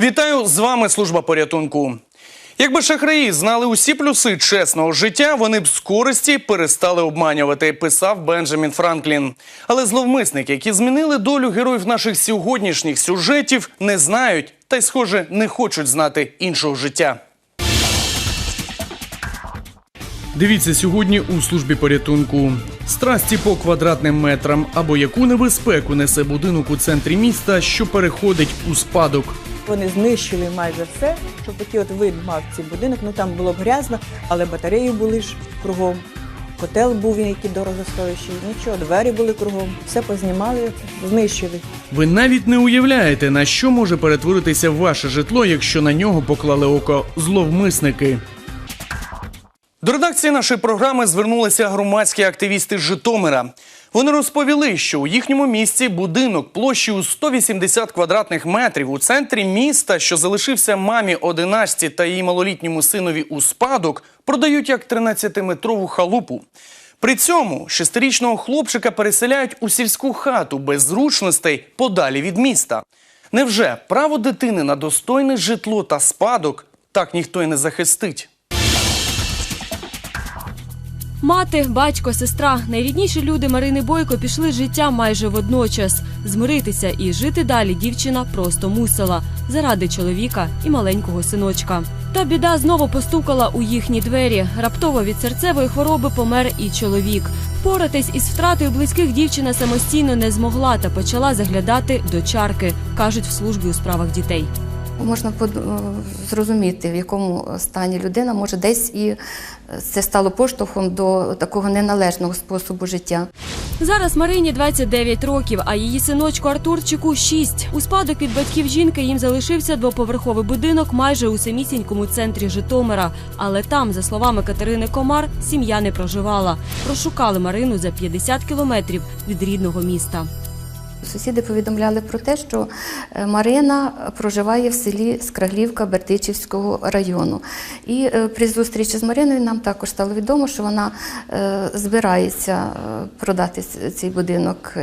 Вітаю з вами служба порятунку. Якби шахраї знали усі плюси чесного життя, вони б з користі перестали обманювати, писав Бенджамін Франклін. Але зловмисники, які змінили долю героїв наших сьогоднішніх сюжетів, не знають та й, схоже, не хочуть знати іншого життя. Дивіться сьогодні у службі порятунку. Страсті по квадратним метрам або яку небезпеку несе будинок у центрі міста, що переходить у спадок. Вони знищили майже все, щоб такий от вид мав цей будинок. Ну там було б грязно, але батареї були ж кругом. Котел був він, який дорогостоящий. Нічого, двері були кругом. Все познімали, знищили. Ви навіть не уявляєте, на що може перетворитися ваше житло, якщо на нього поклали око зловмисники. До редакції нашої програми звернулися громадські активісти з Житомира. Вони розповіли, що у їхньому місті будинок площею 180 квадратних метрів у центрі міста, що залишився мамі 11 та її малолітньому синові у спадок, продають як 13-метрову халупу. При цьому шестирічного хлопчика переселяють у сільську хату без зручностей подалі від міста. Невже право дитини на достойне житло та спадок так ніхто й не захистить? Мати, батько, сестра, найрідніші люди Марини Бойко пішли з життя майже водночас. Змиритися і жити далі дівчина просто мусила заради чоловіка і маленького синочка. Та біда знову постукала у їхні двері. Раптово від серцевої хвороби помер і чоловік. Впоратись із втратою близьких дівчина самостійно не змогла та почала заглядати до чарки, кажуть в службі у справах дітей. Можна е, зрозуміти, в якому стані людина може десь і е, це стало поштовхом до такого неналежного способу життя. Зараз Марині 29 років, а її синочку Артурчику 6. У спадок від батьків жінки їм залишився двоповерховий будинок майже у самісінькому центрі Житомира. Але там, за словами Катерини Комар, сім'я не проживала. Розшукали Марину за 50 кілометрів від рідного міста. Сусіди повідомляли про те, що е, Марина проживає в селі Скраглівка Бердичівського району. І е, при зустрічі з Мариною нам також стало відомо, що вона е, збирається продати цей будинок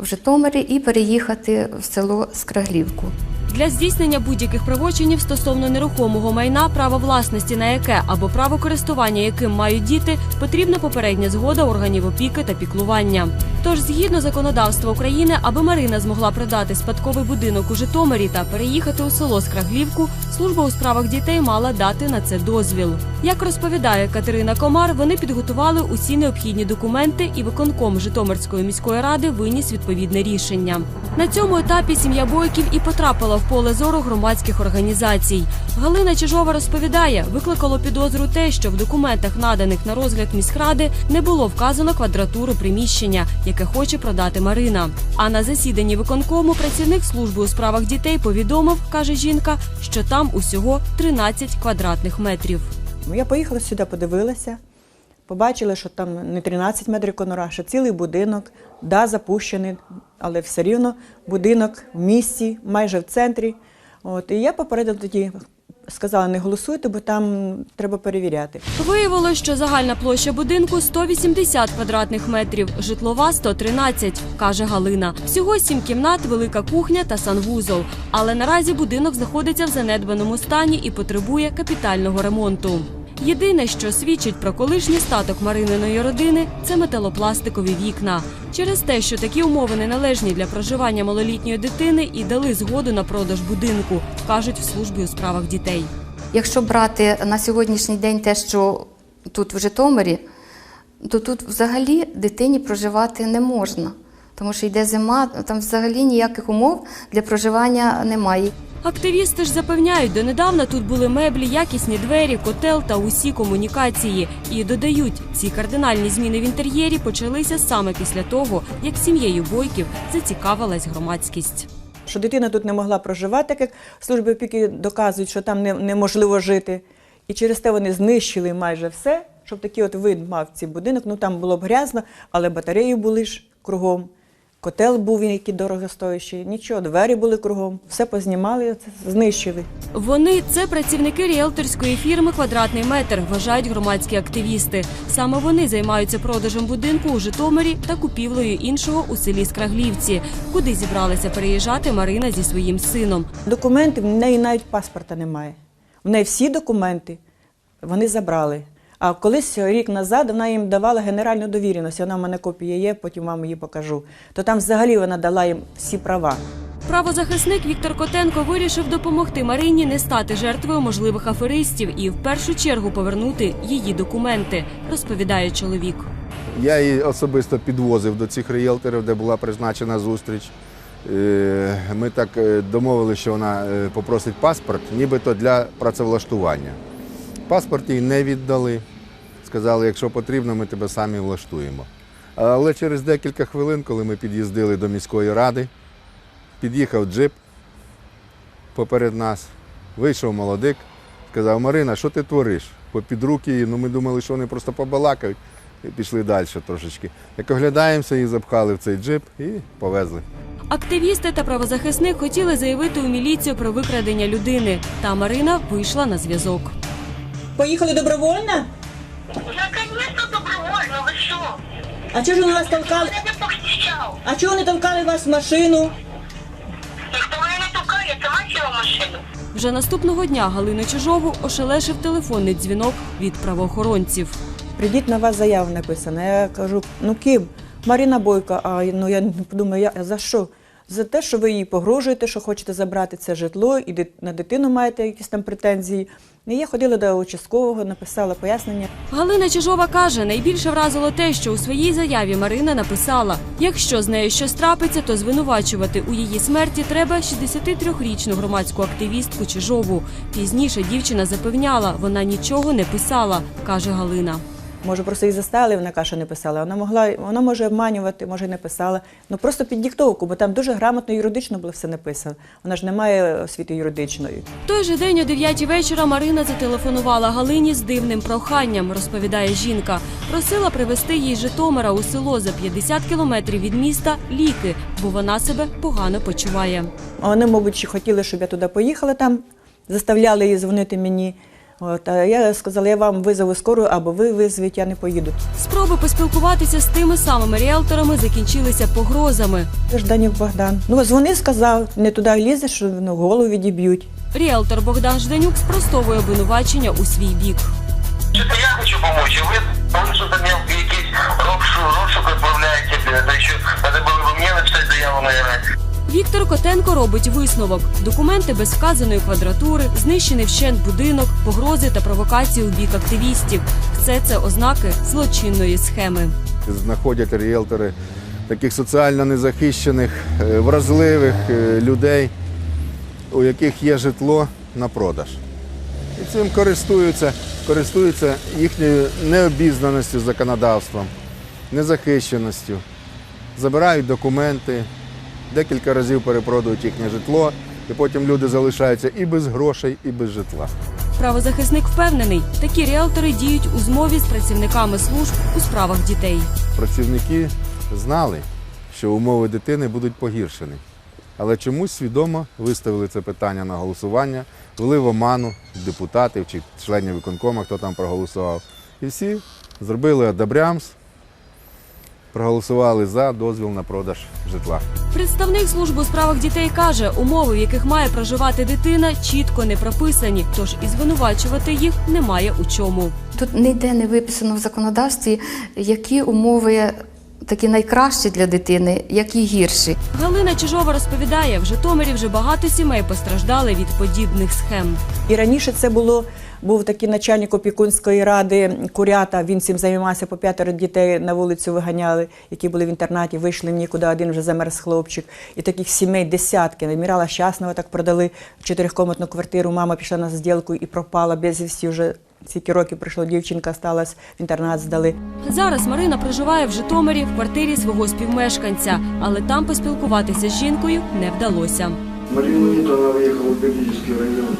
в Житомирі і переїхати в село Скраглівку. Для здійснення будь-яких правочинів стосовно нерухомого майна, право власності на яке або право користування яким мають діти, потрібна попередня згода органів опіки та піклування. Тож, згідно законодавства України, аби Марина змогла продати спадковий будинок у Житомирі та переїхати у село Скраглівку, служба у справах дітей мала дати на це дозвіл. Як розповідає Катерина Комар, вони підготували усі необхідні документи, і виконком Житомирської міської ради виніс відповідне рішення. На цьому етапі сім'я Бойків і потрапила в поле зору громадських організацій. Галина Чижова розповідає, викликало підозру те, що в документах, наданих на розгляд міськради, не було вказано квадратуру приміщення, яке хоче продати Марина. А на засіданні виконкому працівник служби у справах дітей повідомив, каже жінка, що там усього 13 квадратних метрів. Ну, Я поїхала сюди, подивилася, побачила, що там не 13 метрів конора, що цілий будинок, да, запущений, але все рівно будинок в місті, майже в центрі. От, і я попередила тоді, сказала, не голосуйте, бо там треба перевіряти. Виявилось, що загальна площа будинку 180 квадратних метрів, житлова 113, каже Галина. Всього сім кімнат, велика кухня та санвузол. Але наразі будинок знаходиться в занедбаному стані і потребує капітального ремонту. Єдине, що свідчить про колишній статок Марининої родини, це металопластикові вікна. Через те, що такі умови неналежні для проживання малолітньої дитини і дали згоду на продаж будинку, кажуть в службі у справах дітей. Якщо брати на сьогоднішній день те, що тут в Житомирі, то тут взагалі дитині проживати не можна, тому що йде зима, там взагалі ніяких умов для проживання немає. Активісти ж запевняють, донедавна тут були меблі, якісні двері, котел та усі комунікації. І додають, ці кардинальні зміни в інтер'єрі почалися саме після того, як сім'єю бойків зацікавилась громадськість. Що дитина тут не могла проживати, так як служби опіки доказують, що там неможливо жити. І через те вони знищили майже все, щоб такий от вид мав цей будинок. Ну там було б грязно, але батареї були ж кругом. Котел був який дорогостоящий, нічого, двері були кругом, все познімали, знищили. Вони це працівники ріелторської фірми Квадратний метр, вважають громадські активісти. Саме вони займаються продажем будинку у Житомирі та купівлею іншого у селі Скраглівці, куди зібралася переїжджати Марина зі своїм сином. Документи, в неї навіть паспорта немає. В неї всі документи вони забрали. А колись рік назад вона їм давала генеральну довіреність. Вона в мене копія є, потім вам її покажу. То там взагалі вона дала їм всі права. Правозахисник Віктор Котенко вирішив допомогти Марині не стати жертвою можливих аферистів і в першу чергу повернути її документи, розповідає чоловік. Я її особисто підвозив до цих ріелторів, де була призначена зустріч. Е, Ми так е, домовилися, що вона е, попросить паспорт, нібито для працевлаштування. Паспорт їй не віддали. Сказали, якщо потрібно, ми тебе самі влаштуємо. Але через декілька хвилин, коли ми під'їздили до міської ради, під'їхав джип поперед нас, вийшов молодик, сказав, Марина, що ти твориш? Попід руки її, ну ми думали, що вони просто побалакають і пішли далі трошечки. Як оглядаємося, її запхали в цей джип і повезли. Активісти та правозахисник хотіли заявити у міліцію про викрадення людини. Та Марина вийшла на зв'язок. Поїхали добровольно? Я, конечно, добровольно, ви що? А чого ж вони вас толкали? Я не похищав. А чого вони толкали вас в машину? Ніхто мене не тукає, це мачила машину. Вже наступного дня Галину Чижову ошелешив телефонний дзвінок від правоохоронців. Прийдіть на вас заяву написано. Я кажу, ну ким? Маріна Бойко. А ну я подумаю, я за що? За те, що ви їй погрожуєте, що хочете забрати це житло, і на дитину маєте якісь там претензії. І я ходила до участкового, написала пояснення. Галина Чижова каже, найбільше вразило те, що у своїй заяві Марина написала: якщо з нею щось трапиться, то звинувачувати у її смерті треба 63-річну громадську активістку Чижову. Пізніше дівчина запевняла, вона нічого не писала, каже Галина. Може, просто її заставили, вона каже, що не писала. Вона могла, вона може обманювати, може, і не писала. Ну просто під диктовку, бо там дуже грамотно юридично було все написано. Вона ж не має освіти юридичної. Той же день о 9 вечора Марина зателефонувала Галині з дивним проханням, розповідає жінка. Просила привезти їй Житомира у село за 50 кілометрів від міста ліки, бо вона себе погано почуває. Вони, мабуть, хотіли, щоб я туди поїхала там, заставляли її дзвонити мені. От, а я сказала, я вам визову скору, або ви визвіть, я не поїду. Спроби поспілкуватися з тими самими ріелторами закінчилися погрозами. Жданів Богдан. Ну, дзвони, сказав, не туди лізеш, що ну, голову відіб'ють. Ріелтор Богдан Жданюк спростовує обвинувачення у свій бік. Что-то я хочу помочь, а вы потому что мне якийсь розшук, розшук отправляете, блин, да еще надо было бы мне написать заяву, наверное. Віктор Котенко робить висновок: документи без вказаної квадратури, знищений вщент будинок, погрози та провокації у бік активістів. Все це ознаки злочинної схеми. Знаходять ріелтори таких соціально незахищених, е, вразливих е, людей, у яких є житло на продаж. І цим користуються, користуються їхньою необізнаністю законодавством, незахищеністю, забирають документи, декілька разів перепродають їхнє житло, і потім люди залишаються і без грошей, і без житла. Правозахисник впевнений, такі ріелтори діють у змові з працівниками служб у справах дітей. Працівники знали, що умови дитини будуть погіршені, але чомусь свідомо виставили це питання на голосування, ввели в оману депутатів чи членів виконкома, хто там проголосував. І всі зробили одобрямс, проголосували за дозвіл на продаж житла. Представник служби у справах дітей каже, умови, в яких має проживати дитина, чітко не прописані, тож і звинувачувати їх немає у чому. Тут ніде не виписано в законодавстві, які умови такі найкращі для дитини, які гірші. Галина Чижова розповідає, в Житомирі вже багато сімей постраждали від подібних схем. І раніше це було, був такий начальник опікунської ради Курята, він цим займався, по п'ятеро дітей на вулицю виганяли, які були в інтернаті, вийшли в нікуди, один вже замерз хлопчик. І таких сімей десятки. Адмірала Щасного так продали чотирикомнатну квартиру, мама пішла на зділку і пропала без вісті вже. Скільки років пройшло, дівчинка сталася, в інтернат здали. Зараз Марина проживає в Житомирі в квартирі свого співмешканця, але там поспілкуватися з жінкою не вдалося. Марину нет, она уехала в Бердический район.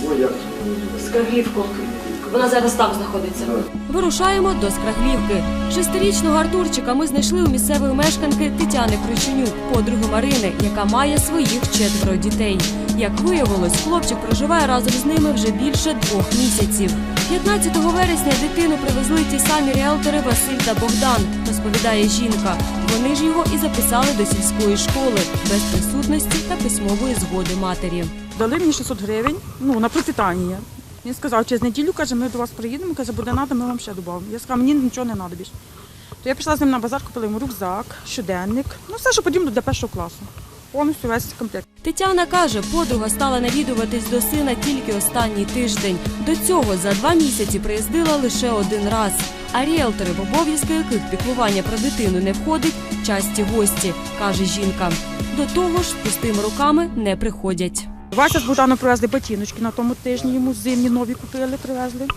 Село, як це Вона зараз там знаходиться. Вирушаємо до Скраглівки. Шестирічного Артурчика ми знайшли у місцевої мешканки Тетяни Крученюк, подруги Марини, яка має своїх четверо дітей. Як виявилось, хлопчик проживає разом з ними вже більше двох місяців. 15 вересня дитину привезли ті самі ріелтори Василь та Богдан, розповідає жінка. Вони ж його і записали до сільської школи без присутності та письмової згоди матері. Дали мені 600 гривень ну, на пропитання. Він сказав, через неділю каже, ми до вас приїдемо, каже, буде треба, ми вам ще додамо. Я сказала, мені нічого не треба більше. То я пішла з ним на базар, купила йому рюкзак, щоденник, ну все, що потрібно для першого класу. Повністю весь комплект. Тетяна каже, подруга стала навідуватись до сина тільки останній тиждень. До цього за два місяці приїздила лише один раз. А ріелтори, в обов'язки яких піклування про дитину не входить, часті гості, каже жінка. До того ж, пустими руками не приходять. Вася з Богданом привезли ботиночки на тому тижні, йому зимні нові купили, привезли.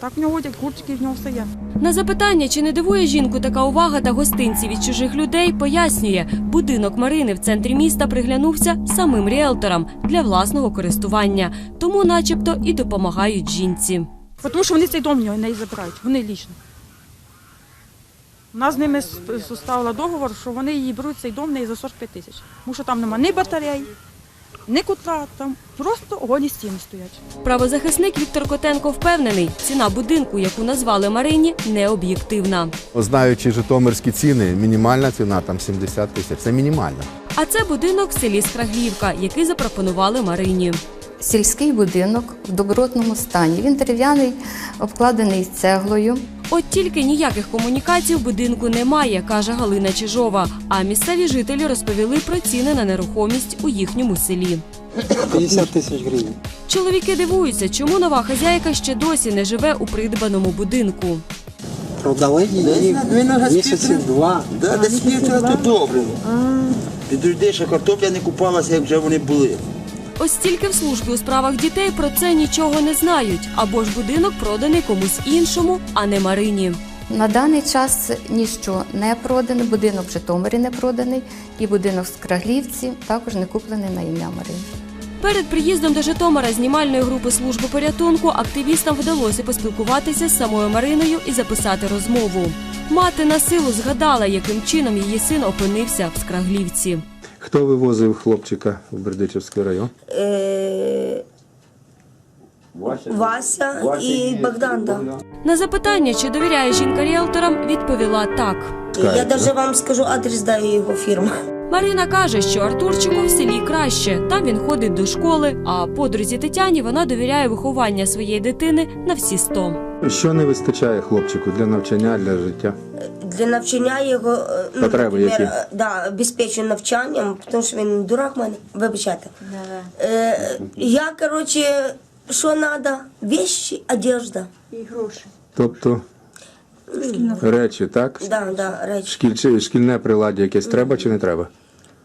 Так в нього одяг, куртки, в нього все є. На запитання, чи не дивує жінку така увага та гостинці від чужих людей, пояснює, будинок Марини в центрі міста приглянувся самим ріелторам для власного користування, тому, начебто, і допомагають жінці. Тому що вони цей дом в нього не забирають, вони лічно. Вона з ними составила договор, що вони її беруть цей дом в неї за 45 тисяч. Тому що там нема ні батарей, ні котла, там просто голі стіни стоять. Правозахисник Віктор Котенко впевнений, ціна будинку, яку назвали Марині, не об'єктивна. Знаючи житомирські ціни, мінімальна ціна там 70 тисяч. Це мінімальна. А це будинок в селі Скраглівка, який запропонували Марині. Сільський будинок в добротному стані. Він дерев'яний, обкладений цеглою. От тільки ніяких комунікацій в будинку немає, каже Галина Чижова. А місцеві жителі розповіли про ціни на нерухомість у їхньому селі. 50 тисяч гривень. Чоловіки дивуються, чому нова хазяйка ще досі не живе у придбаному будинку. Продали її місяців два. Да, десь півтора тут добре. Підожди, що картопля не купалася, як вже вони були. Ось тільки в службі у справах дітей про це нічого не знають, або ж будинок проданий комусь іншому, а не Марині. На даний час ніщо не продане, будинок в Житомирі не проданий, і будинок в Скраглівці також не куплений на ім'я Марини. Перед приїздом до Житомира знімальної групи служби порятунку активістам вдалося поспілкуватися з самою Мариною і записати розмову. Мати на силу згадала, яким чином її син опинився в Скраглівці. Хто вивозив хлопчика в Бердичівський район? Е, Вася і Богдан. Да. На запитання, чи довіряє жінка ріелторам, відповіла так. Я навіть вам скажу адрес даю його фірми. Марина каже, що Артурчику в селі краще. Там він ходить до школи, а подрузі Тетяні вона довіряє виховання своєї дитини на всі сто. Що не вистачає хлопчику для навчання, для життя? Для навчання його е, ну, Потреби які? е, да, обезпечую навчанням, тому що він дурак в мене. Вибачайте. Е, я, коротше, що треба? Вещи, одежда. І гроші. Тобто речі, так? Да, да, речі. Шкіль, чи- шкільне приладдя якесь треба чи не треба?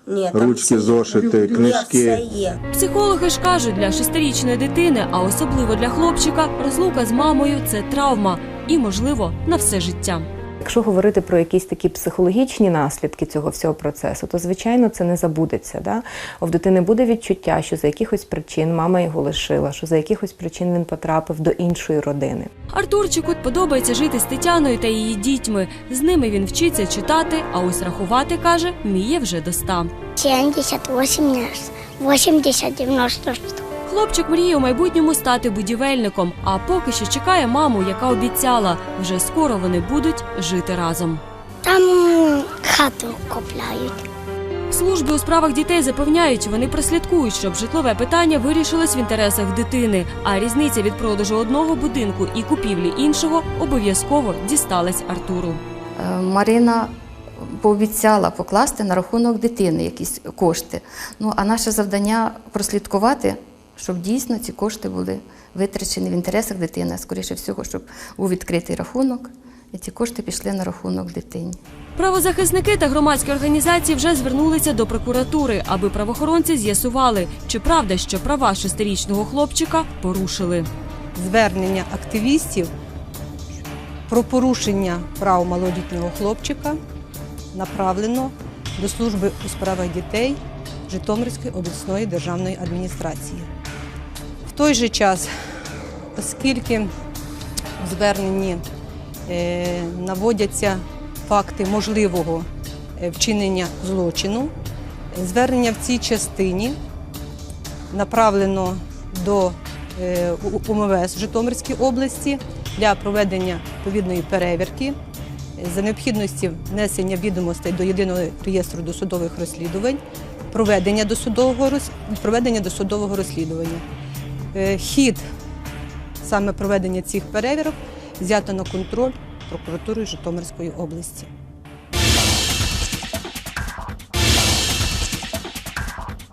Ні, там Ручки, все є. зошити, Ні, все книжки. є. Психологи ж кажуть, для шестирічної дитини, а особливо для хлопчика, розлука з мамою це травма і, можливо, на все життя. Якщо говорити про якісь такі психологічні наслідки цього всього процесу, то звичайно це не забудеться. Да? В дитини буде відчуття, що за якихось причин мама його лишила, що за якихось причин він потрапив до іншої родини. Артурчику подобається жити з Тетяною та її дітьми. З ними він вчиться читати, а ось рахувати каже, вміє вже до ста. 70, 80, 80, 90 штук. Хлопчик мріє у майбутньому стати будівельником, а поки що чекає маму, яка обіцяла, вже скоро вони будуть жити разом. Там хату купляють. В службі у справах дітей запевняють, вони прослідкують, щоб житлове питання вирішилось в інтересах дитини. А різниця від продажу одного будинку і купівлі іншого обов'язково дісталась Артуру. Е, Марина пообіцяла покласти на рахунок дитини якісь кошти. Ну а наше завдання прослідкувати, щоб дійсно ці кошти були витрачені в інтересах дитини, а скоріше всього, щоб був відкритий рахунок, і ці кошти пішли на рахунок дитині. Правозахисники та громадські організації вже звернулися до прокуратури, аби правоохоронці з'ясували, чи правда, що права шестирічного хлопчика порушили. звернення активістів про порушення прав малолітнього хлопчика направлено до служби у справах дітей Житомирської обласної державної адміністрації. Той же час, оскільки в зверненні е, наводяться факти можливого е, вчинення злочину. Звернення в цій частині направлено до е, УМВС в Житомирській області для проведення відповідної перевірки за необхідності внесення відомостей до єдиного реєстру досудових розслідувань, проведення досудового проведення досудового розслідування. Е, Хід саме проведення цих перевірок взято на контроль прокуратурою Житомирської області.